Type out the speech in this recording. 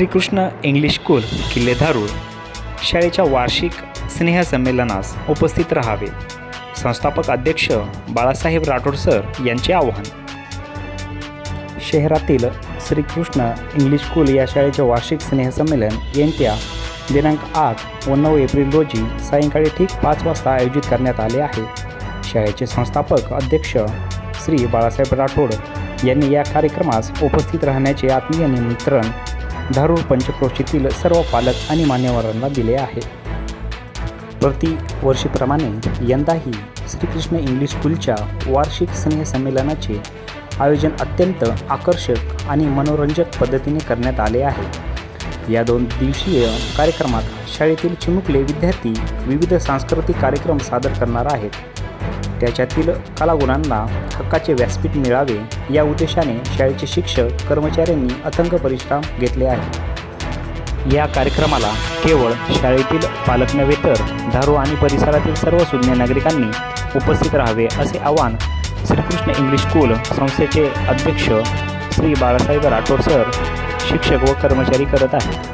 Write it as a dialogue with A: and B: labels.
A: Shrikrishna English school किल्ले धारूर शाळेच्या वार्षिक स्नेहसंमेलनास उपस्थित राहावे. संस्थापक अध्यक्ष बाळासाहेब राठोड सर यांचे आवाहन. शहरातील श्रीकृष्ण इंग्लिश स्कूल या शाळेचे वार्षिक स्नेहसंमेलन येत्या दिनांक आठ व नऊ एप्रिल रोजी सायंकाळी ठीक पाच वाजता आयोजित करण्यात आले आहे. शाळेचे संस्थापक अध्यक्ष श्री बाळासाहेब राठोड यांनी या कार्यक्रमास उपस्थित राहण्याचे आत्मीय निमंत्रण धारूर पंचक्रोशीतील सर्व पालक आणि मान्यवरांना दिले आहे. प्रतिवर्षीप्रमाणे यंदाही श्रीकृष्ण इंग्लिश स्कूलच्या वार्षिक स्नेहसंमेलनाचे आयोजन अत्यंत आकर्षक आणि मनोरंजक पद्धतीने करण्यात आले आहे. या दोन दिवसीय कार्यक्रमात शाळेतील चिमुकले विद्यार्थी विविध सांस्कृतिक कार्यक्रम सादर करणार आहेत. त्याच्यातील कलागुणांना हक्काचे व्यासपीठ मिळावे या उद्देशाने शाळेचे शिक्षक कर्मचाऱ्यांनी अथंग परिश्रम घेतले आहे या कार्यक्रमाला केवळ शाळेतील पालक नव्हे तर धारू आणि परिसरातील सर्व सुज्ञ नागरिकांनी उपस्थित राहावे असे आवाहन श्रीकृष्ण इंग्लिश स्कूल संस्थेचे अध्यक्ष श्री बाळासाहेब राठोड सर शिक्षक व कर्मचारी करत आहेत.